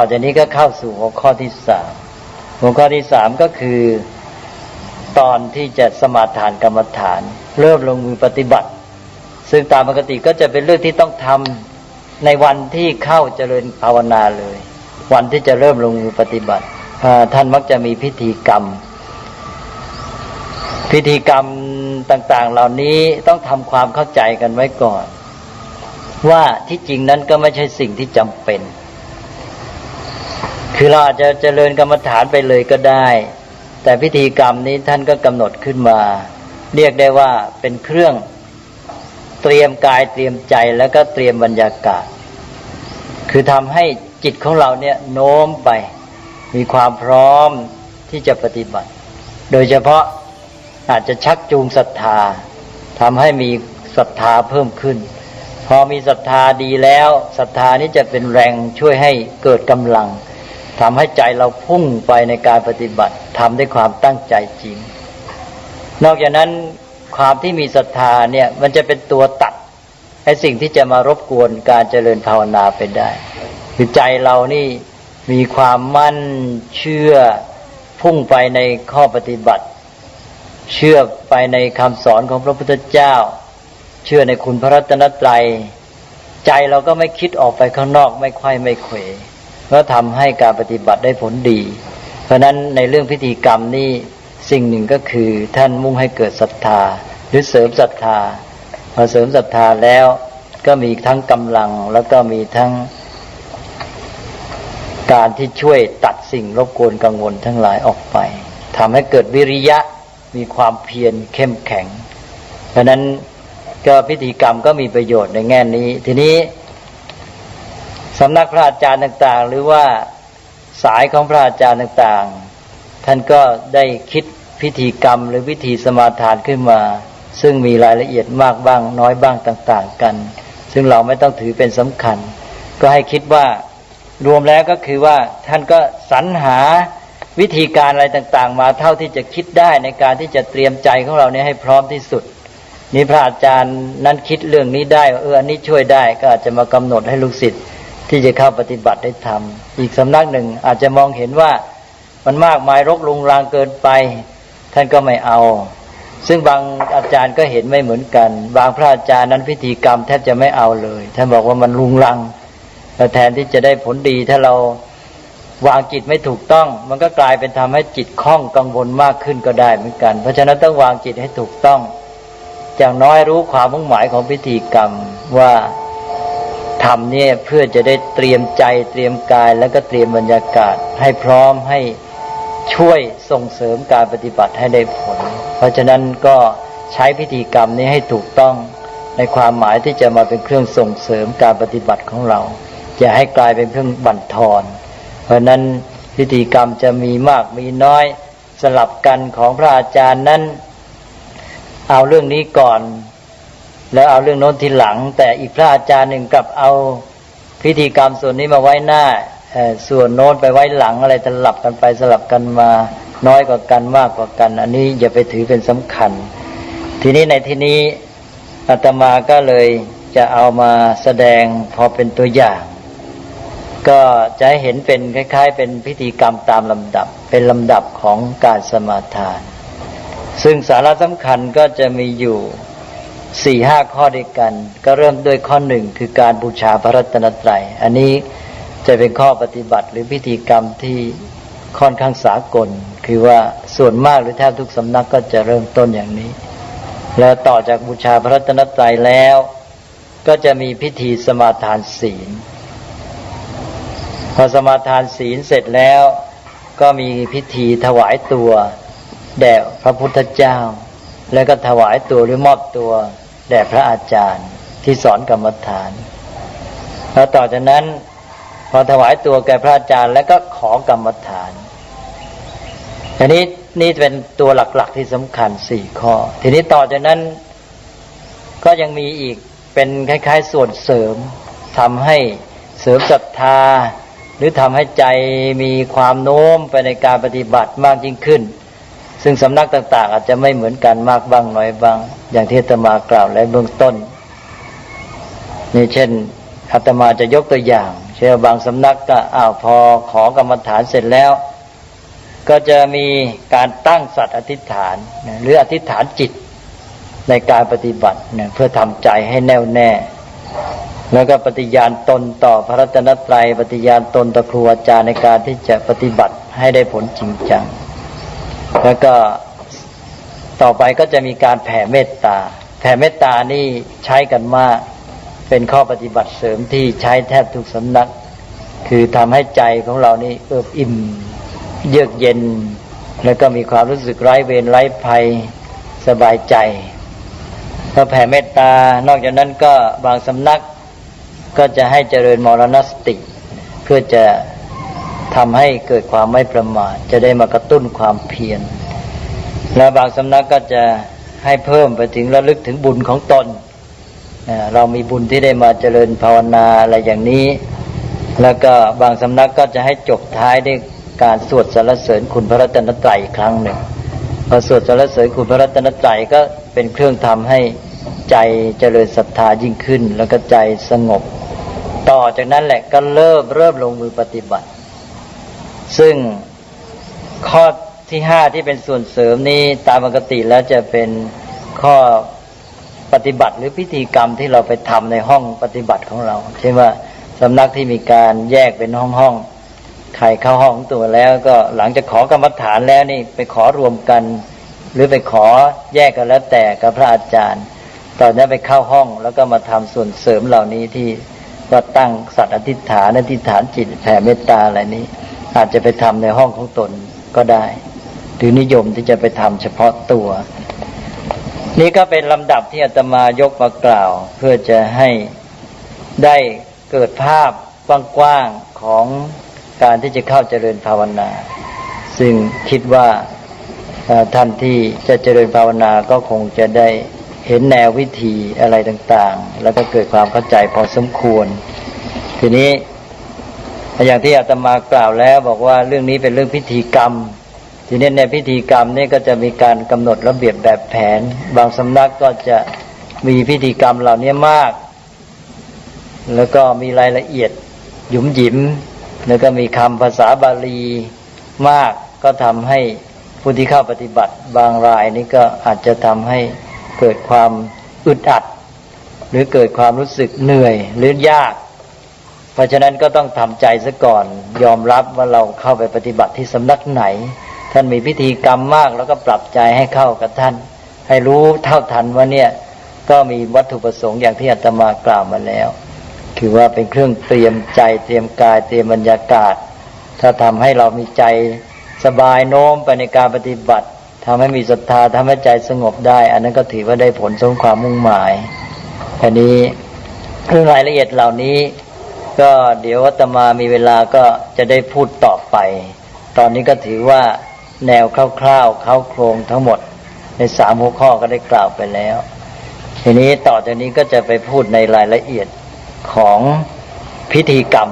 ต่อจากนี้ก็เข้าสู่หัวข้อที่สามหัวข้อที่สามก็คือ ตอนที่จะสมาทานกรรมฐาน เริ่มลงมือปฏิบัติ ซึ่งตามปกติก็จะเป็นเรื่องที่ต้องทำในวันที่เข้าเจริญภาวนาเลย วันที่จะเริ่มลงมือปฏิบัติท่านมักจะมีพิธีกรรม พิธีกรรมต่าง ๆ เหล่านี้ต้องทำความเข้าใจกันไว้ก่อน ว่าที่จริงนั้นก็ไม่ใช่สิ่งที่จำเป็น คือเราอาจจะเจริญกรรมฐานไปเลยก็ได้ แต่พิธีกรรมนี้ท่านก็กำหนดขึ้นมา เรียกได้ว่าเป็นเครื่องเตรียมกายเตรียมใจแล้วก็เตรียมบรรยากาศ คือทำให้จิตของเราเนี่ยโน้มไป มีความพร้อมที่จะปฏิบัติ โดยเฉพาะอาจจะชักจูงศรัทธาทำให้มีศรัทธาเพิ่มขึ้น พอมีศรัทธาดีแล้วศรัทธานี้จะเป็นแรงช่วยให้เกิดกำลัง ทำให้ใจเราพุ่งไปในการปฏิบัติทำด้วยความตั้งใจจริง นอกจากนั้นความที่มีศรัทธาเนี่ยมันจะเป็นตัวตัดให้สิ่งที่จะมารบกวนการเจริญภาวนาไปได้ คือใจเรานี่มีความมั่นเชื่อพุ่งไปในข้อปฏิบัติ เชื่อไปในคำสอนของพระพุทธเจ้า เชื่อในคุณพระรัตนตรัย ใจเราก็ไม่คิดออกไปข้างนอกไม่ไขว้ไม่เขว ก็ทำให้การปฏิบัติได้ผลดี เพราะฉะนั้นในเรื่องพิธีกรรมนี่สิ่งหนึ่งก็คือท่านมุ่งให้เกิดศรัทธา หรือเสริมศรัทธาพอเสริมศรัทธาแล้วก็มีทั้งกำลังแล้วก็มีทั้งการที่ช่วยตัดสิ่งรบกวนกังวลทั้งหลายออกไปทำให้เกิดวิริยะมีความเพียรเข้มแข็ง เพราะนั้นก็พิธีกรรมก็มีประโยชน์ในแง่นี้ ทีนี้ สำนักพระอาจารย์ต่างๆ หรือว่าสายของพระอาจารย์ต่างๆ ท่านก็ได้คิดพิธีกรรมหรือวิธีสมาทานขึ้นมา ซึ่งมีรายละเอียดมากบ้างน้อยบ้างต่าง ๆ กัน ซึ่งเราไม่ต้องถือเป็นสำคัญ ก็ให้คิดว่ารวมแล้วก็คือว่าท่านก็สรรหาวิธีการอะไรต่างๆ มาเท่าที่จะคิดได้ในการที่จะเตรียมใจของเราเนี่ยให้พร้อมที่สุดนี่พระอาจารย์นั้นคิดเรื่องนี้ได้เอออันนี้ช่วยได้ก็อาจจะมากำหนดให้ลูกศิษย์ ที่จะเข้าปฏิบัติได้ทำอีกสำนักหนึ่งอาจจะมองเห็นว่ามันมากมายรกรุงรางเกินไป ท่านก็ไม่เอา ซึ่งบางอาจารย์ก็เห็นไม่เหมือนกัน บางพระอาจารย์นั้นพิธีกรรมแทบจะไม่เอาเลย ท่านบอกว่ามันรุงรังแต่แทนที่จะได้ผลดีถ้าเราวางจิตไม่ถูกต้อง มันก็กลายเป็นทำให้จิตคล่องกังวลมากขึ้นก็ได้เหมือนกัน เพราะฉะนั้นต้องวางจิตให้ถูกต้อง อย่างน้อยรู้ความมุ่งหมายของพิธีกรรมว่า ทำเนี่ยเพื่อจะได้เตรียมใจเตรียมกายแล้วก็เตรียมบรรยากาศ ให้พร้อมให้ช่วยส่งเสริมการปฏิบัติให้ได้ผล เพราะฉะนั้นก็ใช้พิธีกรรมนี้ให้ถูกต้องในความหมายที่จะมาเป็นเครื่องส่งเสริมการปฏิบัติของเรา อย่าให้กลายเป็นเครื่องบั่นทอน เพราะนั้นพิธีกรรมจะมีมากมีน้อยสลับกันของพระอาจารย์นั้น เอาเรื่องนี้ก่อน แล้วเอาเรื่องโน้นทีหลัง แต่อีกพระอาจารย์หนึ่งกลับเอาพิธีกรรมส่วนนี้มาไว้หน้าส่วนโน้นไปไว้หลังอะไรสลับกันไปสลับกันมาน้อยกว่ากันมากกว่ากัน อันนี้อย่าไปถือเป็นสำคัญ ทีนี้ในที่นี้อาตมาก็เลยจะเอามาแสดงพอเป็นตัวอย่าง ก็จะหเห็นเป็นคล้าย ๆ เป็นพิธีกรรมตามลำดับ เป็นลำดับของการสมาทาน ซึ่งสาระสำคัญก็จะมีอยู่ สี่ห้าข้อด้วยกัน ก็เริ่มด้วยข้อหนึ่งคือการบูชาพระรัตนตรัย อันนี้จะเป็นข้อปฏิบัติหรือพิธีกรรมที่ค่อนข้างสากล คือว่าส่วนมากหรือแทบทุกสำนักก็จะเริ่มต้นอย่างนี้ แล้วต่อจากบูชาพระรัตนตรัยแล้ว ก็จะมีพิธีสมาทานศีล พอสมาทานศีลเสร็จแล้ว ก็มีพิธีถวายตัวแด่พระพุทธเจ้า แล้วก็ถวายตัวหรือมอบตัวแด่พระอาจารย์ที่สอนกรรมฐาน แล้วต่อจากนั้น พอถวายตัวแก่พระอาจารย์ แล้วก็ขอกรรมฐานอันนี้นี่เป็นตัวหลักๆที่สำคัญสี่ข้อ ทีนี้ต่อจากนั้นก็ยังมีอีกเป็นคล้ายๆ ส่วนเสริมทำให้เสริมศรัทธา หรือทำให้ใจมีความโน้มไปในการปฏิบัติมากยิ่งขึ้น ซึ่งสำนักต่าง ๆ อาจจะไม่เหมือนกันมากบ้างน้อยบ้าง อย่างที่อาตมากล่าวและเบื้องต้นนี่เช่นอาตมาจะยกตัวอย่างเเชื่อบางสำนักก็อ้าวพอขอกรรมฐานเสร็จแล้ว ก็จะมีการตั้งสัตว์อธิษฐาน หรืออธิษฐานจิตในการปฏิบัติเพื่อทำใจให้แน่วแน่ แล้วก็ปฏิญาณตนต่อพระรัตนตรัย ปฏิญาณตนต่อครูอาจารย์ในการที่จะปฏิบัติให้ได้ผลจริงจัง แล้วก็ต่อไปก็จะมีการแผ่เมตตา แผ่เมตตานี่ใช้กันมาก เป็นข้อปฏิบัติเสริมที่ใช้แทบทุกสำนัก คือทำให้ใจของเรานี่เอิบอิ่ม เยือกเย็น แล้วก็มีความรู้สึกไร้เวรไร้ภัยสบายใจพอแผ่เมตตา นอกจากนั้นก็บางสำนักก็จะให้เจริญมรณสติ เพื่อจะ ทำให้เกิดความไม่ประมาทจะได้มากระตุ้นความเพียรและบางสำนักก็จะให้เพิ่มไปถึงระลึกถึงบุญของตน เรามีบุญที่ได้มาเจริญภาวนาอะไรอย่างนี้ แล้วก็บางสำนักก็จะให้จบท้ายด้วยการสวดสรรเสริญคุณพระรัตนตรัยครั้งหนึ่งพอสวดสรรเสริญคุณพระรัตนตรัยก็เป็นเครื่องทำให้ใจเจริญศรัทธายิ่งขึ้น แล้วก็ใจสงบ ต่อจากนั้นแหละก็เริ่มเริ่มลงมือปฏิบัติ ซึ่งข้อที่ห้าที่เป็นส่วนเสริมนี้ตามปกติแล้วจะเป็นข้อปฏิบัติหรือพิธีกรรมที่เราไปทำในห้องปฏิบัติของเราเช่นว่าสำนักที่มีการแยกเป็นห้องห้องใครเข้าห้องตัวแล้วก็หลังจากขอกรรมฐานแล้วนี่ไปขอรวมกัน หรือไปขอแยกกันแล้วแต่กับพระอาจารย์ ตอนนั้ไปเข้าห้องแล้วก็มาทำส่วนเสริมเหล่านี้ที่ว่าตั้งสัตว์อธิษฐานอธิษฐานจิตแผ่เมตตาอะไรนี้ อาจจะไปทำในห้องของตนก็ได้ หรือนิยมที่จะไปทำเฉพาะตัว นี่ก็เป็นลำดับที่อาตมายกมากล่าว เพื่อจะให้ได้เกิดภาพกว้างๆของการที่จะเข้าเจริญภาวนา ซึ่งคิดว่าท่านที่จะเจริญภาวนาก็คงจะได้เห็นแนววิธีอะไรต่างๆ แล้วก็เกิดความเข้าใจพอสมควร ทีนี้ อย่างที่อาตมากล่าวแล้วบอกว่าเรื่องนี้เป็นเรื่องพิธีกรรม ทีนี้ในพิธีกรรมนี่ก็จะมีการกำหนดระเบียบแบบแผน บางสำนักก็จะมีพิธีกรรมเหล่านี้มาก แล้วก็มีรายละเอียดหยุมหยิม แล้วก็มีคำภาษาบาลีมากก็ทำให้ผู้ที่เข้าปฏิบัติบางรายนี่ก็อาจจะทำให้เกิดความอึดอัด หรือเกิดความรู้สึกเหนื่อยหรือยาก ราะฉะนั้นก็ต้องทำใจซะก่อน ยอมรับว่าเราเข้าไปปฏิบัติที่สำนักไหน ท่านมีพิธีกรรมมากแล้วก็ปรับใจให้เข้ากับท่าน ให้รู้เท่าทันว่าเนี่ยก็มีวัตถุประสงค์อย่างที่อาตมากล่าวมาแล้ว คือว่าเป็นเครื่องเตรียมใจเตรียมกายเตรียมบรรยากาศ ถ้าทำให้เรามีใจสบายโน้มไปในการปฏิบัติทำให้มีศรัทธาทำให้ใจสงบได้ อันนั้นก็ถือว่าได้ผลสมความมุ่งหมายอันนี้เรื่องรายละเอียดเหล่านี้ ก็เดี๋ยวอาตมามีเวลาก็จะได้พูดต่อไป ตอนนี้ก็ถือว่าแนวคร่าวๆเข้าโครงทั้งหมด ในสามหัวข้อก็ได้กล่าวไปแล้ว ทีนี้ต่อจากนี้ก็จะไปพูดในรายละเอียดของพิธีกรรม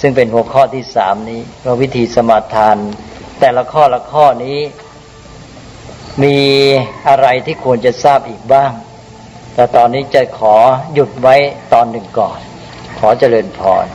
ซึ่งเป็นหัวข้อที่สามนี้ว่าวิธีสมาทาน แต่ละข้อละข้อนี้ มีอะไรที่ควรจะทราบอีกบ้าง แต่ตอนนี้จะขอหยุดไว้ตอนหนึ่งก่อน ขอเจริญพร